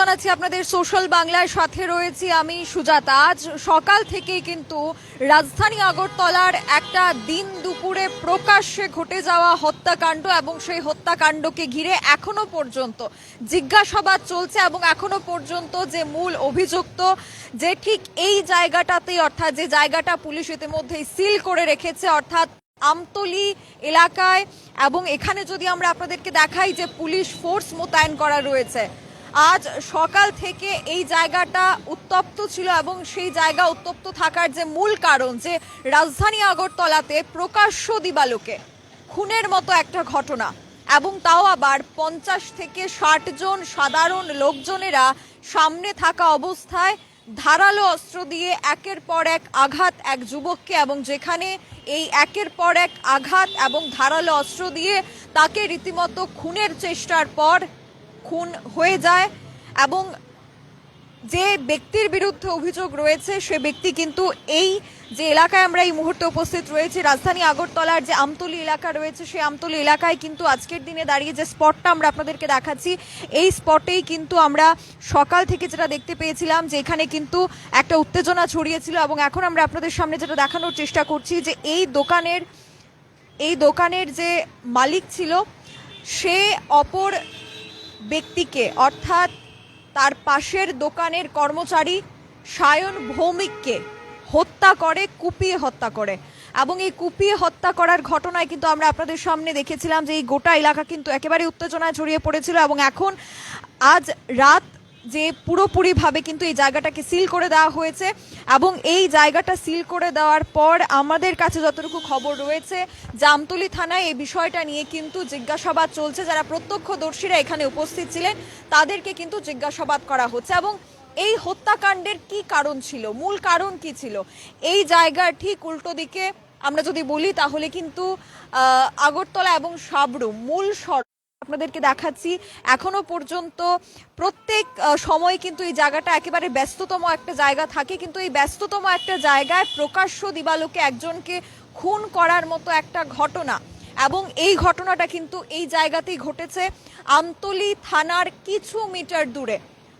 জানাচ্ছি আপনাদের সোশ্যাল বাংলার সাথে রয়েছি আমি সুজাতা। আজ সকাল থেকেই কিন্তু রাজধানী আগরতলার একটা দিন দুপুরে প্রকাশ্যে ঘটে যাওয়া হত্যাকাণ্ড এবং সেই হত্যাকাণ্ডকে ঘিরে এখনও পর্যন্ত জিজ্ঞাসাবাদ চলছে এবং এখনও পর্যন্ত যে মূল অভিযুক্ত, যে ঠিক এই জায়গাটাতেই অর্থাৎ যে জায়গাটা পুলিশ ইতিমধ্যেই সিল করে রেখেছে, অর্থাৎ আমতলি এলাকায় এবং এখানে যদি আমরা আপনাদেরকে দেখাই যে পুলিশ ফোর্স মোতায়েন করা রয়েছে আজ সকাল থেকে এই জায়গাটা উত্তপ্ত ছিল এবং সেই জায়গা উত্তপ্ত থাকার যে মূল কারণ যে রাজধানী আগরতলাতে প্রকাশ্য দিবালোকে, খুনের মতো একটা ঘটনা এবং তাও আবার পঞ্চাশ থেকে ষাট জন সাধারণ লোকজনেরা সামনে থাকা অবস্থায় ধারালো অস্ত্র দিয়ে একের পর এক আঘাত এক যুবককে এবং যেখানে এই একের পর এক আঘাত এবং ধারালো অস্ত্র দিয়ে তাকে রীতিমতো খুনের চেষ্টার পর খুন হয়ে যায় এবং যে ব্যক্তির বিরুদ্ধে অভিযোগ রয়েছে, সে ব্যক্তি কিন্তু এই যে এলাকায় আমরা এই মুহূর্তে উপস্থিত রয়েছি, রাজধানী আগরতলার যে আমতলি এলাকা রয়েছে, সেই আমতলি এলাকায় কিন্তু আজকের দিনে দাঁড়িয়ে যে স্পটটা আমরা আপনাদেরকে দেখাচ্ছি, এই স্পটেই কিন্তু আমরা সকাল থেকে যেটা দেখতে পেয়েছিলাম যে এখানে কিন্তু একটা উত্তেজনা ছড়িয়েছিল এবং এখন আমরা আপনাদের সামনে যেটা দেখানোর চেষ্টা করছি যে এই দোকানের এই দোকানের যে মালিক ছিল, সে অপর ব্যক্তিকে, অর্থাৎ তার পাশের দোকানের কর্মচারী সায়ন ভৌমিককে হত্যা করে, কুপিয়ে হত্যা করে। এবং এই কুপিয়ে হত্যা করার ঘটনায় কিন্তু আমরা আপনাদের সামনে দেখেছিলাম যে এই গোটা এলাকা কিন্তু একেবারে উত্তেজনায় ছড়িয়ে পড়েছিল এবং এখন আজ রাত যে পুরোপুরিভাবে কিন্তু এই জায়গাটাকে সিল করে দেওয়া হয়েছে এবং এই জায়গাটা সিল করে দেওয়ার পর আমাদের কাছে যতটুকু খবর রয়েছে, জামতলি থানায় এই বিষয়টা নিয়ে কিন্তু জিজ্ঞাসাবাদ চলছে। যারা প্রত্যক্ষদর্শীরা এখানে উপস্থিত ছিলেন, তাদেরকে কিন্তু জিজ্ঞাসাবাদ করা হচ্ছে এবং এই হত্যাকাণ্ডের কি কারণ ছিল? মূল কারণ কি ছিল? এই জায়গার ঠিক উল্টো দিকে আমরা যদি বলি, তাহলে কিন্তু আগরতলা এবং সাবরুম মূল সড়ক আপনাদেরকে দেখাচ্ছি, এখনও পর্যন্ত প্রত্যেক সময় কিন্তু এই জায়গাটা একেবারে ব্যস্ততম একটা জায়গা থাকে, কিন্তু এই ব্যস্ততম একটা জায়গায় প্রকাশ্য দিবালোকে একজনকে খুন করার মতো একটা ঘটনা। এবং এই ঘটনাটা কিন্তু এই জায়গাতেই ঘটেছে আমতলি থানার কিছু মিটার দূরে।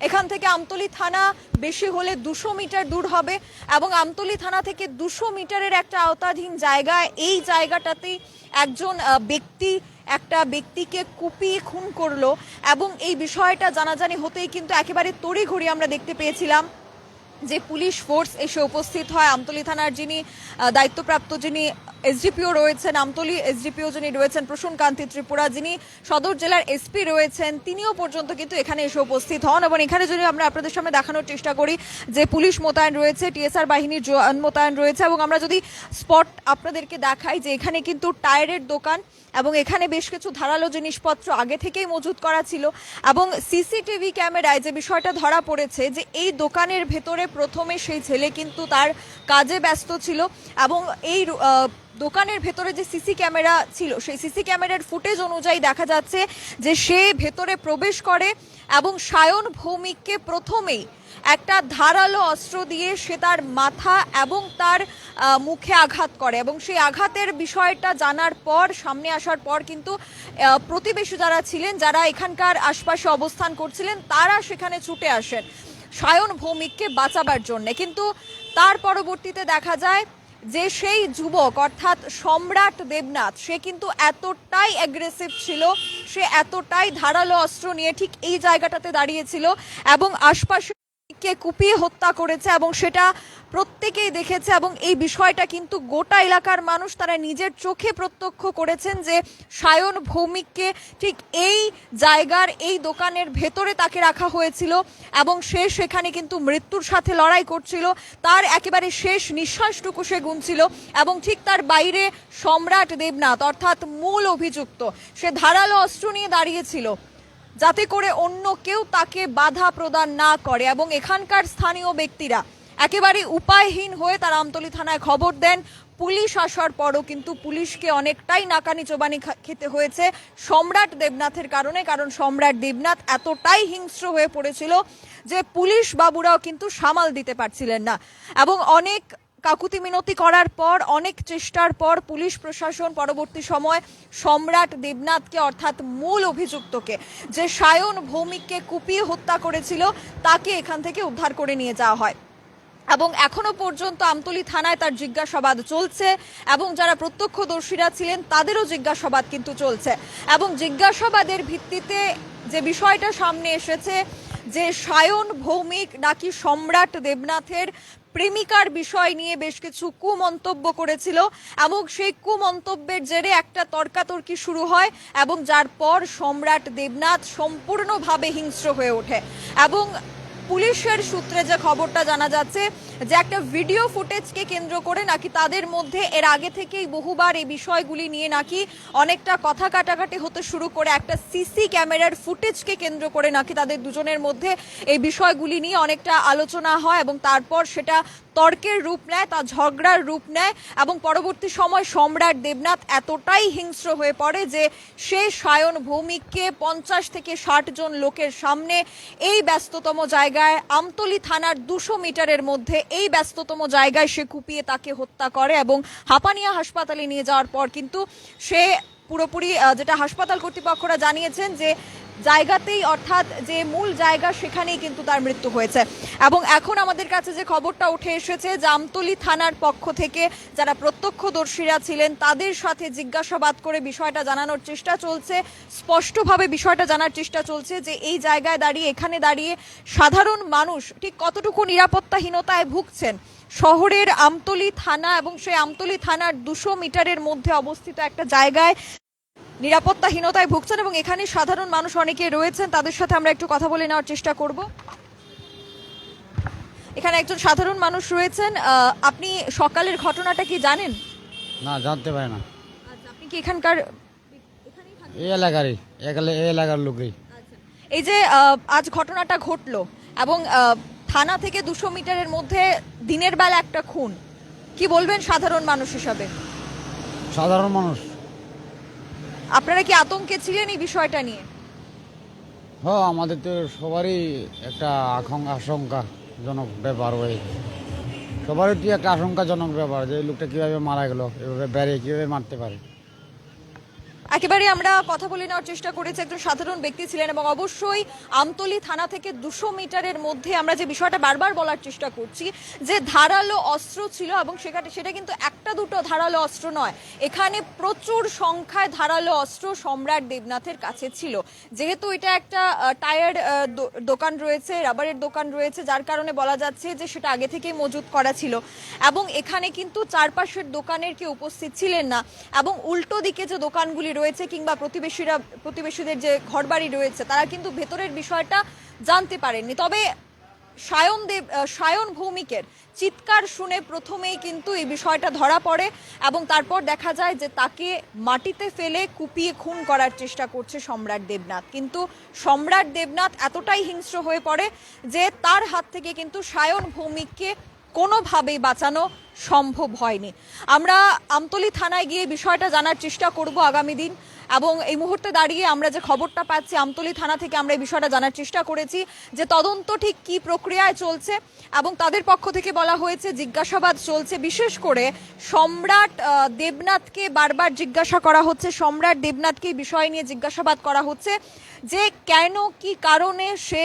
এখান থেকে আমতলি থানা বেশি হলে দুশো মিটার দূর হবে এবং আমতলি থানা থেকে দুশো মিটারের একটা আওতাধীন জায়গায় এই জায়গাটাতেই একজন ব্যক্তি একটা ব্যক্তিকে কুপিয়ে খুন করল এবং এই বিষয়টা জানাজানি হতেই কিন্তু একেবারে তড়িঘড়ি আমরা দেখতে পেয়েছিলাম যে পুলিশ ফোর্স এসে উপস্থিত হয়। আমতলী থানার যিনি দায়িত্বপ্রাপ্ত যিনি এসডিপিও রয়েছেন আমতলী, এসডিপিও যিনি রয়েছেন প্রসূন কান্তি ত্রিপুরা, যিনি সদর জেলার এসপি রয়েছেন, তিনিও পর্যন্ত কিন্তু এখানে এসে উপস্থিত হন এবং এখানে যদি আমরা আপনাদের সামনে দেখানোর চেষ্টা করি যে পুলিশ মোতায়েন রয়েছে, টিএসআর বাহিনীর জোয়ান মোতায়েন রয়েছে এবং আমরা যদি স্পট আপনাদেরকে দেখাই যে এখানে কিন্তু টায়ারের দোকান এবং এখানে বেশ কিছু ধারালো জিনিসপত্র আগে থেকেই মজুত করা ছিল এবং সিসিটিভি ক্যামেরায় যে বিষয়টা ধরা পড়েছে যে এই দোকানের ভেতরে প্রথমে সেই ছেলে কিন্তু তার কাজে ব্যস্ত ছিল এবং এই দোকানের ভেতরে যে সিসি ক্যামেরা ছিল, সেই সিসি ক্যামেরার ফুটেজ অনুযায়ী দেখা যাচ্ছে যে সে ভেতরে প্রবেশ করে এবং সায়ন ভৌমিককে প্রথমেই একটা ধারালো অস্ত্র দিয়ে সে তার মাথা এবং তার মুখে আঘাত করে এবং সেই আঘাতের বিষয়টা জানার পর, সামনে আসার পর কিন্তু প্রতিবেশী যারা ছিলেন, যারা এখানকার আশপাশে অবস্থান করছিলেন, তারা সেখানে ছুটে আসেন সায়ন ভৌমিককে বাঁচাবার জন্য। কিন্তু তার পরবর্তীতে দেখা যায় যে সেই যুবক, অর্থাৎ সম্রাট দেবনাথ, সে কিন্তু এতটাই অ্যাগ্রেসিভ ছিল, সে এতটাই ধারালো অস্ত্র নিয়ে ঠিক এই জায়গাটাতে দাঁড়িয়েছিল এবং আশপাশে কে কুপিয়ে হত্যা করেছে এবং সেটা প্রত্যেকেই দেখেছে এবং এই বিষয়টা কিন্তু গোটা এলাকার মানুষ তারা নিজের চোখে প্রত্যক্ষ করেছেন যে সায়ন ভৌমিককে ঠিক এই জায়গার, এই দোকানের ভেতরে তাকে রাখা হয়েছিল এবং সে সেখানে কিন্তু মৃত্যুর সাথে লড়াই করছিল। তার একেবারে শেষ নিঃশ্বাসটুকু সে গুনছিল এবং ঠিক তার বাইরে সম্রাট দেবনাথ, অর্থাৎ মূল অভিযুক্ত, সে ধারালো অস্ত্র নিয়ে দাঁড়িয়েছিল। যাতে করে অন্য কেউ তাকে বাধা প্রদান না করে এবং এখানকার স্থানীয় ব্যক্তিরা একেবারে উপায়হীন হয়ে তারা আমতলী থানায় খবর দেন। পুলিশ আসার পরও কিন্তু পুলিশকে অনেকটাই নাকানি চোবানি খেতে হয়েছে। সম্রাট দেবনাথের কারণে, কারণ সম্রাট দেবনাথ এতটাই হিংস্র হয়ে পড়েছিল যে পুলিশ বাবুরাও কিন্তু সামাল দিতে পারছিলেন না। এবং অনেক কাকুতি মিনতি করার পর, অনেক চেষ্টার পর পুলিশ প্রশাসন পরবর্তী সময় সম্রাট দেবনাথকে, অর্থাৎ মূল অভিযুক্তকে, যে সায়ন ভৌমিককে কুপিয়ে হত্যা করেছিল, তাকে এখান থেকে উদ্ধার করে নিয়ে যাওয়া হয়। এবং এখনও পর্যন্ত আমতলী থানায় তার জিজ্ঞাসাবাদ চলছে এবং যারা প্রত্যক্ষদর্শীরা ছিলেন, তাদেরও জিজ্ঞাসাবাদ কিন্তু চলছে। এবং জিজ্ঞাসাবাদের ভিত্তিতে যে বিষয়টা সামনে এসেছে, যে সায়ন ভৌমিক নাকি সম্রাট দেবনাথের প্রেমিকার বিষয় নিয়ে বেশ কিছু কুমন্তব্য করেছিল এবং সেই কুমন্তব্যের জেরে একটা তর্কাতর্কি শুরু হয় এবং যার পর সম্রাট দেবনাথ সম্পূর্ণভাবে হিংস্র হয়ে ওঠে। এবং পুলিশের সূত্রে যে খবরটা জানা যাচ্ছে যে একটা ভিডিও ফুটেজকে কেন্দ্র করে নাকি তাদের মধ্যে এর আগে থেকেই বহুবার এই বিষয়গুলি নিয়ে নাকি অনেকটা কথা কাটাকাটি হতে শুরু করে, একটা সিসি ক্যামেরার ফুটেজকে কেন্দ্র করে নাকি তাদের দুজনের মধ্যে এই বিষয়গুলি নিয়ে অনেকটা আলোচনা হয় এবং তারপর সেটা তর্কের রূপ নেয়, তা ঝগড়ার রূপ নেয় এবং পরবর্তী সময় সম্রাট দেবনাথ এতটাই হিংস্র হয়ে পড়ে যে সে সায়ন ভৌমিককে পঞ্চাশ থেকে ষাট জন লোকের সামনে এই ব্যস্ততম জায়গায় আমতলি থানার দুশো মিটারের মধ্যে এই ব্যস্ততম জায়গায় সে কুপিয়ে তাকে হত্যা করে এবং হাপানিয়া হাসপাতালে নিয়ে যাওয়ার পর কিন্তু সে পুরোপুরি যেটা হাসপাতাল কর্তৃপক্ষরা জানিয়েছেন যে জায়গাতেই, অর্থাৎ যে মূল জায়গা সেখানেই কিন্তু তার মৃত্যু হয়েছে। এবং এখন আমাদের কাছে যে খবরটা উঠে এসেছে, জামতলী থানার পক্ষ থেকে যারা প্রত্যক্ষদর্শীরা ছিলেন, তাদের সাথে জিজ্ঞাসাবাদ করে বিষয়টা জানানোর চেষ্টা চলছে। স্পষ্টভাবে বিষয়টা জানার চেষ্টা চলছে যে এই জায়গায় দাঁড়িয়ে, এখানে দাঁড়িয়ে সাধারণ মানুষ ঠিক কতটুকু নিরাপত্তাহীনতায় ভুগছেন? শহরের আমতলি থানা এবং সেই আমতলি থানার দুশো মিটারের মধ্যে অবস্থিত একটা জায়গায় নিরাপত্তাহীনতায় ভুগছেন এবং এখানে সাধারণ মানুষ অনেকে রয়েছেন তাদের সাথে আমরা একটু কথা বলে নেওয়ার চেষ্টা করব। এখানে একজন সাধারণ মানুষ রয়েছেন আপনি সকালের ঘটনাটা কি জানেন? না জানতে পারে না। আচ্ছা আপনি কি এখানকার এই এলাকারই এই এলাকার লোকই। আচ্ছা। এই যে আজ ঘটনাটা ঘটলো এবং থানা থেকে দুশো মিটারের মধ্যে দিনের বেলা একটা খুন কি বলবেন সাধারণ মানুষ হিসাবে? সাধারণ মানুষ? আপনারা কি আতঙ্কে ছিলেন এই বিষয়টা নিয়ে? হ্যাঁ আমাদের তো সবারই একটা আশঙ্কা আশঙ্কাজনক ব্যাপার হয়ে সবারই একটা আশঙ্কাজনক ব্যাপার যে লোকটা কীভাবে মারা গেল, এভাবে বেড়ে কীভাবে মারতে পারে। একেবারে আমরা কথা বলে নেওয়ার চেষ্টা করেছি। একজন সাধারণ ব্যক্তি ছিলেন এবং অবশ্যই আমতলি থানা থেকে দুশো মিটারের মধ্যে আমরা যে বিষয়টা বারবার বলার চেষ্টা করছি, যে ধারালো অস্ত্র ছিল এবং সেখানে সেটা কিন্তু একটা দুটো ধারালো অস্ত্র নয়, এখানে প্রচুর সংখ্যায় ধারালো অস্ত্র সম্রাট দেবনাথের কাছে ছিল। যেহেতু এটা একটা টায়ার দোকান রয়েছে, রাবারের দোকান রয়েছে, যার কারণে বলা যাচ্ছে যে সেটা আগে থেকেই মজুত করা ছিল এবং এখানে কিন্তু চারপাশের দোকানের কেউ উপস্থিত ছিলেন না এবং উল্টো দিকে যে দোকানগুলি রয়েছে কিংবা প্রতিবেশীরা, প্রতিবেশীদের যে ঘরবাড়ি রয়েছে, তারা কিন্তু ভেতরের বিষয়টা জানতে পারেননি। তবে সায়ন দেব সায়ন ভৌমিকের চিৎকার শুনে প্রথমেই কিন্তু এই বিষয়টা ধরা পড়ে এবং তারপর দেখা যায় যে তাকে মাটিতে ফেলে কুপিয়ে খুন করার চেষ্টা করছে সম্রাট দেবনাথ। কিন্তু সম্রাট দেবনাথ এতটাই হিংস্র হয়ে পড়ে যে তার হাত থেকে কিন্তু সায়ন ভৌমিককে কোনোভাবেই বাঁচানো সম্ভব হয়নি। আমরা আমতলি থানায় গিয়ে বিষয়টা জানার চেষ্টা করব আগামী দিন এবং এই মুহূর্তে দাঁড়িয়ে আমরা যে খবরটা পাচ্ছি, আমতলী থানা থেকে আমরা এই বিষয়টা জানার চেষ্টা করেছি যে তদন্ত ঠিক কি প্রক্রিয়ায় চলছে এবং তাদের পক্ষ থেকে বলা হয়েছে, জিজ্ঞাসাবাদ চলছে। বিশেষ করে সম্রাট দেবনাথকে বারবার জিজ্ঞাসা করা হচ্ছে, সম্রাট দেবনাথকে বিষয় নিয়ে জিজ্ঞাসাবাদ করা হচ্ছে যে কেন, কি কারণে সে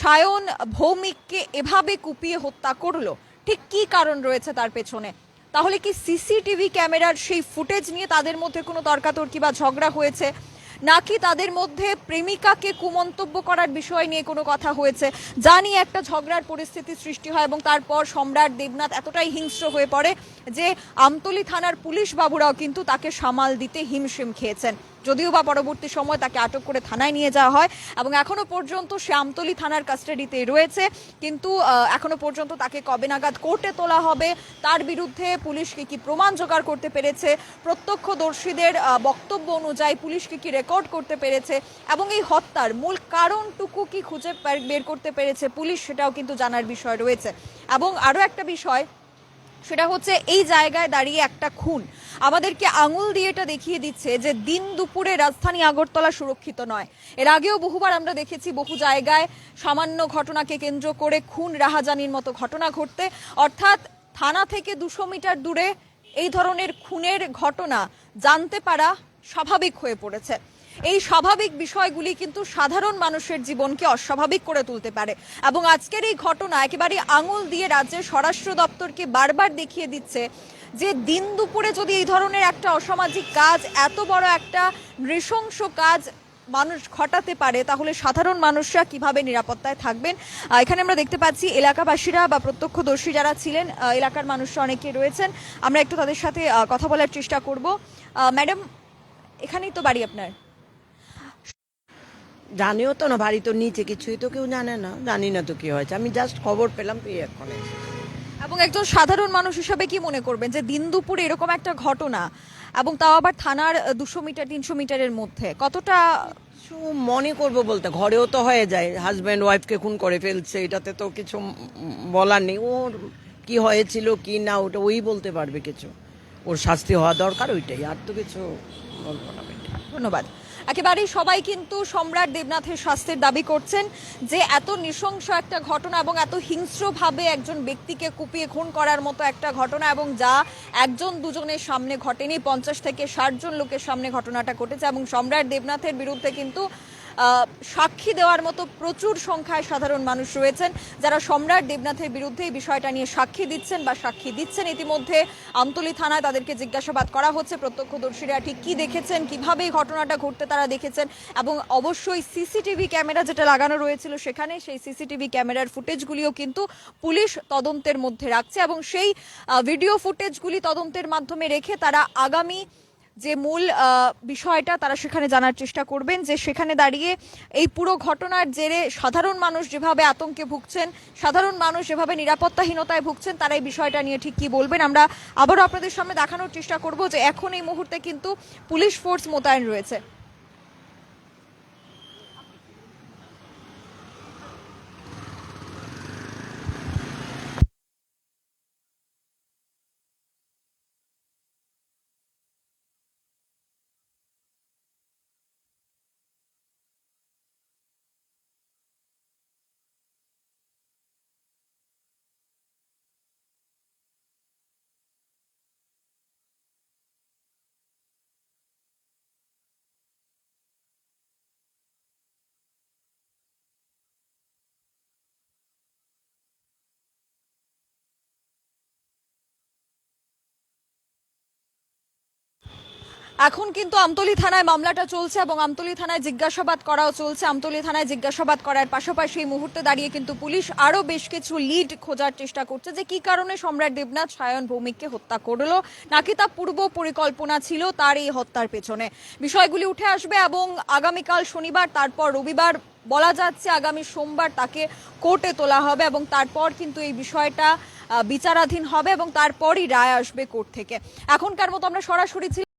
সায়ন ভৌমিককে এভাবে কুপিয়ে হত্যা করল। ঠিক কি কারণ রয়েছে তার পেছনে? তাহলে কি সিসিটিভি ক্যামেরার সেই ফুটেজ নিয়ে তাদের মধ্যে কোনো তর্কাতর্কি বা ঝগড়া হয়েছে? নাকি তাদের মধ্যে প্রেমিকাকে কুমন্তব্য করার বিষয় নিয়ে কোনো কথা হয়েছে? যা নিয়ে একটা ঝগড়ার পরিস্থিতি সৃষ্টি হয় এবং তারপর সম্রাট দেবনাথ এতটাই হিংস্র হয়ে পড়ে যে আমতলি থানার পুলিশ বাবুরাও কিন্তু তাকে সামাল দিতে হিমশিম খেয়েছেন। যদিও বা পরবর্তী সময় তাকে আটক করে থানায় নিয়ে যাওয়া হয় এবং এখনও পর্যন্ত সে আমতলী থানার কাস্টাডিতে রয়েছে। কিন্তু আহ, এখনও পর্যন্ত তাকে কবে নাগাদ কোর্টে তোলা হবে তার বিরুদ্ধে পুলিশকে কি প্রমাণ জোগাড় করতে পেরেছে প্রত্যক্ষদর্শীদের বক্তব্য অনুযায়ী পুলিশকে কি রেকর্ড করতে পেরেছে এবং এই হত্যার মূল কারণটুকু কি খুঁজে বের করতে পেরেছে পুলিশ সেটাও কিন্তু জানার বিষয় রয়েছে। এবং আরও একটা বিষয় সেটা হচ্ছে এই জায়গায় দাঁড়িয়ে একটা খুন। আমাদেরকে আঙুল দিয়ে এটা দেখিয়ে দিচ্ছে যে দিন দুপুরে রাজধানী আগরতলা সুরক্ষিত নয়। এর আগেও বহুবার আমরা দেখেছি বহু জায়গায় সামান্য ঘটনাকে কেন্দ্র করে খুন রাহাজানির মতো ঘটনা ঘটতে। অর্থাৎ থানা থেকে দুশো মিটার দূরে এই ধরনের খুনের ঘটনা জানতে পারা স্বাভাবিক হয়ে পড়েছে। এই স্বাভাবিক বিষয়গুলি কিন্তু সাধারণ মানুষের জীবনকে অস্বাভাবিক করে তুলতে পারে। এবং আজকের এই ঘটনা একেবারে আঙুল দিয়ে রাজ্যের স্বরাষ্ট্র দপ্তরকে বারবার দেখিয়ে দিচ্ছে যে দিন দুপুরে যদি এই ধরনের একটা অসামাজিক কাজ, এত বড় একটা নৃশংস কাজ মানুষ ঘটাতে পারে, তাহলে সাধারণ মানুষরা কীভাবে নিরাপত্তায় থাকবেন? এখানে আমরা দেখতে পাচ্ছি এলাকাবাসীরা বা প্রত্যক্ষদর্শী যারা ছিলেন এলাকার মানুষরা অনেকে রয়েছেন। আমরা একটু তাদের সাথে কথা বলার চেষ্টা করব। ম্যাডাম, এখানেই তো বাড়ি আপনার। জানিও তো না বাড়ি তো নিচে কিছুই তো কেউ জানে না। জানি না তো কি হয়েছে। আমি জাস্ট খবর পেলাম পেয়ে এখন। এবং একজন সাধারণ মানুষ হিসাবে কি মনে করবেন যে দিন দুপুরে এরকম একটা ঘটনা এবং তাও আবার থানার দুশো মিটার তিনশো মিটারের মধ্যে কতটা কিছু মনে করব বলতে ঘরেও তো হয়ে যায়। হাজব্যান্ড ওয়াইফকে খুন করে ফেলছে এটাতে তো কিছু বলার নেই। ওর কি হয়েছিল কি না ওটা ওই বলতে পারবে কিছু। ওর শাস্তি হওয়া দরকার ওইটাই। আর তো কিছু বলব না। ধন্যবাদ। একেবারেই সবাই কিন্তু সম্রাট দেবনাথের শাস্তির দাবি করছেন যে এত নৃশংস একটা ঘটনা এবং এত হিংস্রভাবে একজন ব্যক্তিকে কুপিয়ে খুন করার মতো একটা ঘটনা এবং যা একজন দুজনের সামনে ঘটেনি, পঞ্চাশ থেকে ষাট জন লোকের সামনে ঘটনাটা ঘটেছে এবং সম্রাট দেবনাথের বিরুদ্ধে কিন্তু সাক্ষী দেওয়ার মতো প্রচুর সংখ্যায় সাধারণ মানুষ রয়েছেন, যারা সম্রাট দেবনাথের বিরুদ্ধে এই বিষয়টা নিয়ে সাক্ষী দিচ্ছেন বা সাক্ষী দিচ্ছেন ইতিমধ্যে। আমতলী থানায় তাদেরকে জিজ্ঞাসাবাদ করা হচ্ছে, প্রত্যক্ষদর্শীরা ঠিক কি দেখেছেন, কীভাবে এই ঘটনাটা ঘটতে তারা দেখেছেন এবং অবশ্যই সিসিটিভি ক্যামেরা যেটা লাগানো রয়েছিল সেখানে, সেই সিসিটিভি ক্যামেরার ফুটেজগুলিও কিন্তু পুলিশ তদন্তের মধ্যে রাখছে এবং সেই ভিডিও ফুটেজগুলি তদন্তের মাধ্যমে রেখে তারা আগামী যে মূল বিষয়টা তারা সেখানে জানার চেষ্টা করবেন যে সেখানে দাঁড়িয়ে এই পুরো ঘটনার জেরে সাধারণ মানুষ যেভাবে আতঙ্কে ভুগছেন, সাধারণ মানুষ যেভাবে নিরাপত্তাহীনতায় ভুগছেন, তারা এই বিষয়টা নিয়ে ঠিক কি বলবেন? আমরা আবারও আপনাদের সামনে দেখানোর চেষ্টা করব যে এখন এই মুহূর্তে কিন্তু পুলিশ ফোর্স মোতায়েন রয়েছে। এখন কিন্তু আমতলি থানায় মামলাটা চলছে এবং আমতলি থানায় জিজ্ঞাসাবাদ করাও চলছে। আমতলী থানায় জিজ্ঞাসাবাদ করার পাশাপাশি এই মুহূর্তে দাঁড়িয়ে কিন্তু পুলিশ আরও বেশ কিছু লিড খোঁজার চেষ্টা করছে যে কি কারণে সম্রাট দেবনাথ সায়ন ভৌমিককে হত্যা করল। নাকি তা পূর্ব পরিকল্পনা ছিল তার এই হত্যার পেছনে। বিষয়গুলি উঠে আসবে এবং আগামীকাল শনিবার, তারপর রবিবার বলা যাচ্ছে আগামী সোমবার তাকে কোর্টে তোলা হবে এবং তারপর কিন্তু এই বিষয়টা বিচারাধীন হবে এবং তারপরই রায় আসবে কোর্ট থেকে। এখনকার মতো আমরা সরাসরি